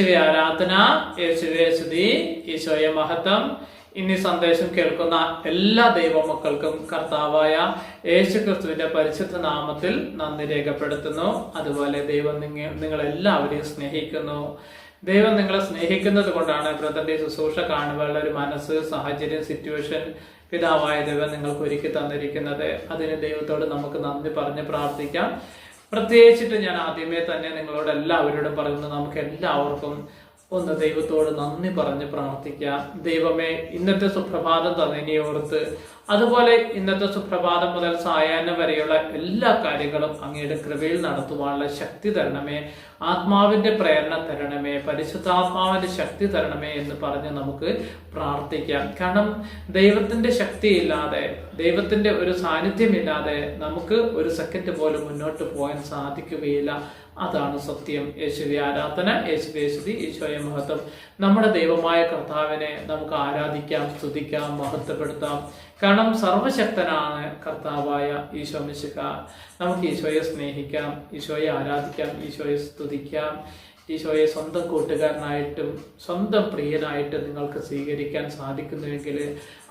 യേശുവേ ആരാധന യേശുവേ സ്തുതി ഈശോയെ മഹത്വം ഇനി സന്ദേശം കേൾക്കുന്ന എല്ലാ ദൈവമക്കൾക്കും കർത്താവായ യേശു ക്രിസ്തുവിന്റെ പരിശുദ്ധ നാമത്തിൽ നന്ദി രേഖപ്പെടുത്തുന്നു. അതുപോലെ ദൈവം നിങ്ങൾ നിങ്ങളെല്ലാവരെയും സ്നേഹിക്കുന്നു. ദൈവം നിങ്ങളെ സ്നേഹിക്കുന്നത് കൊണ്ടാണ് ബ്രദറിന്റെ ശുശ്രൂഷ കാണുവാനുള്ള ഒരു മനസ്സ് സാഹചര്യം സിറ്റുവേഷൻ പിതാവായ ദൈവം നിങ്ങൾക്ക് ഒരുക്കി തന്നിരിക്കുന്നത്. അതിന് ദൈവത്തോട് നമുക്ക് നന്ദി പറഞ്ഞ് പ്രാർത്ഥിക്കാം. പ്രത്യേകിച്ചിട്ട് ഞാൻ ആദ്യമേ തന്നെ നിങ്ങളോട് എല്ലാവരോടും പറയുന്നത് നമുക്ക് എല്ലാവർക്കും ഒന്ന് ദൈവത്തോട് നന്ദി പറഞ്ഞ് പ്രാർത്ഥിക്കാം. ദൈവമേ ഇന്നത്തെ സുപ്രഭാതം തന്നെ ഓർത്ത് അതുപോലെ ഇന്നത്തെ സുപ്രഭാതം മുതൽ സായാഹ്നം വരെയുള്ള എല്ലാ കാര്യങ്ങളും അങ്ങയുടെ കൃപയിൽ നടത്തുവാനുള്ള ശക്തി തരണമേ. ആത്മാവിന്റെ പ്രേരണ തരണമേ. പരിശുദ്ധാത്മാവിന്റെ ശക്തി തരണമേ എന്ന് പറഞ്ഞ് നമുക്ക് പ്രാർത്ഥിക്കാം. കാരണം ദൈവത്തിന്റെ ശക്തിയില്ലാതെ ദൈവത്തിന്റെ ഒരു സാന്നിധ്യമില്ലാതെ നമുക്ക് ഒരു സെക്കൻഡ് പോലും മുന്നോട്ട് പോകാൻ സാധിക്കുകയില്ല. അതാണ് സത്യം. യേശുവി ആരാധന യേശുവി യേശുദി ഈശോയെ മഹത്വം. നമ്മുടെ ദൈവമായ കർത്താവിനെ നമുക്ക് ആരാധിക്കാം സ്തുതിക്കാം മഹത്വപ്പെടുത്താം. കാരണം സർവശക്തനാണ് കർത്താവായ ഈശോ മിശിക നമുക്ക് ഈശോയെ സ്നേഹിക്കാം ഈശോയെ ആരാധിക്കാം ഈശോയെ സ്തുതിക്കാം ഈശോയെ സ്വന്തം കൂട്ടുകാരനായിട്ടും സ്വന്തം പ്രിയനായിട്ടും നിങ്ങൾക്ക് സ്വീകരിക്കാൻ സാധിക്കുന്നുവെങ്കിൽ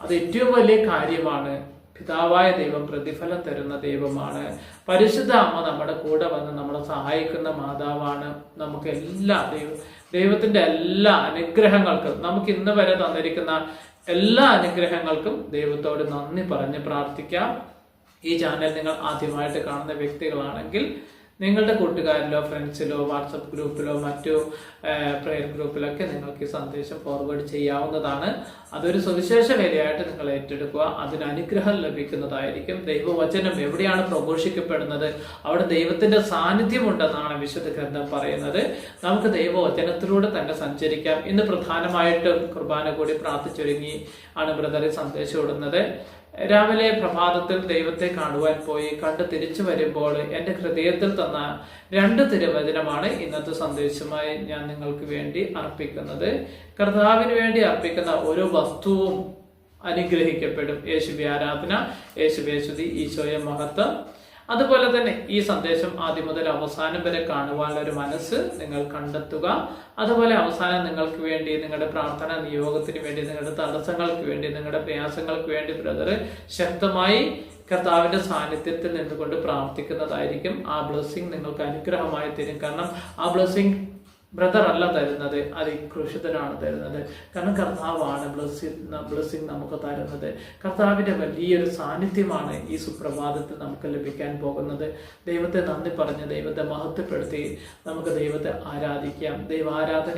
അത് ഏറ്റവും വലിയ കാര്യമാണ്. പിതാവായ ദൈവം പ്രതിഫലം തരുന്ന ദൈവമാണ്. പരിശുദ്ധ അമ്മ നമ്മുടെ കൂടെ വന്ന് നമ്മളെ സഹായിക്കുന്ന മാതാവാണ്. നമുക്ക് എല്ലാ ദൈവ ദൈവത്തിന്റെ എല്ലാ അനുഗ്രഹങ്ങൾക്കും നമുക്ക് ഇന്ന് വരെ തന്നിരിക്കുന്ന എല്ലാ അനുഗ്രഹങ്ങൾക്കും ദൈവത്തോട് നന്ദി പറഞ്ഞ് പ്രാർത്ഥിക്കാം. ഈ ചാനൽ നിങ്ങൾ ആദ്യമായിട്ട് കാണുന്ന വ്യക്തികളാണെങ്കിൽ നിങ്ങളുടെ കൂട്ടുകാരിലോ ഫ്രണ്ട്സിലോ വാട്സപ്പ് ഗ്രൂപ്പിലോ മറ്റു പ്രെയർ ഗ്രൂപ്പിലൊക്കെ നിങ്ങൾക്ക് ഈ സന്ദേശം ഫോർവേഡ് ചെയ്യാവുന്നതാണ്. അതൊരു സുവിശേഷ വേലയായിട്ട് നിങ്ങൾ ഏറ്റെടുക്കുക. അതിന് അനുഗ്രഹം ലഭിക്കുന്നതായിരിക്കും. ദൈവവചനം എവിടെയാണ് പ്രഘോഷിക്കപ്പെടുന്നത്? അവിടെ ദൈവത്തിന്റെ സാന്നിധ്യമുണ്ടെന്നാണ് വിശുദ്ധ ഗ്രന്ഥം പറയുന്നത്. നമുക്ക് ദൈവവചനത്തിലൂടെ തന്നെ സഞ്ചരിക്കാം. ഇന്ന് പ്രധാനമായിട്ടും കുർബാന കൂടി പ്രാർത്ഥിച്ചൊരുങ്ങി ആണ് ബ്രദറെ സന്ദേശം ഇടുന്നത്. രാവിലെ പ്രഭാതത്തിൽ ദൈവത്തെ കാണുവാൻ പോയി. കണ്ട് തിരിച്ചു വരുമ്പോൾ എന്റെ ഹൃദയത്തിൽ തന്ന രണ്ട് തിരുവചനമാണ് ഇന്നത്തെ സന്ദേശമായി ഞാൻ നിങ്ങൾക്ക് വേണ്ടി അർപ്പിക്കുന്നത്. കർത്താവിന് വേണ്ടി അർപ്പിക്കുന്ന ഓരോ വസ്തുവും അനുഗ്രഹിക്കപ്പെടും. യേശുവി ആരാധന യേശുവി യേശുദി ഈശോയ മഹത്വം. അതുപോലെ തന്നെ ഈ സന്ദേശം ആദ്യം മുതൽ അവസാനം വരെ കാണുവാനുള്ള ഒരു മനസ്സ് നിങ്ങൾ കണ്ടെത്തുക. അതുപോലെ അവസാനം നിങ്ങൾക്ക് വേണ്ടി നിങ്ങളുടെ പ്രാർത്ഥന നിയോഗത്തിന് വേണ്ടി നിങ്ങളുടെ തടസ്സങ്ങൾക്ക് വേണ്ടി നിങ്ങളുടെ പ്രയാസങ്ങൾക്ക് വേണ്ടി ബ്രദർ ശക്തമായി കർത്താവിന്റെ സാന്നിധ്യത്തിൽ നിന്നുകൊണ്ട് പ്രാർത്ഥിക്കുന്നതായിരിക്കും. ആ ബ്ലെസ്സിങ് നിങ്ങൾക്ക് അനുഗ്രഹമായി തരും. കാരണം ആ ബ്ലെസ്സിങ് ബ്രദർ അല്ല തരുന്നത് അത് കൃഷിതനാണ് തരുന്നത്. കാരണം കർത്താവാണ് ബ്ലസ്സിംഗ് ബ്ലസ്സിംഗ് നമുക്ക് തരുന്നത്. കർത്താവിന്റെ വലിയൊരു സാന്നിധ്യമാണ് ഈ സുപ്രഭാതത്തിൽ നമുക്ക് ലഭിക്കാൻ പോകുന്നത്. ദൈവത്തെ നന്ദി പറഞ്ഞ് ദൈവത്തെ മഹത്വപ്പെടുത്തി നമുക്ക് ദൈവത്തെ ആരാധിക്കാം. ദൈവാരാധന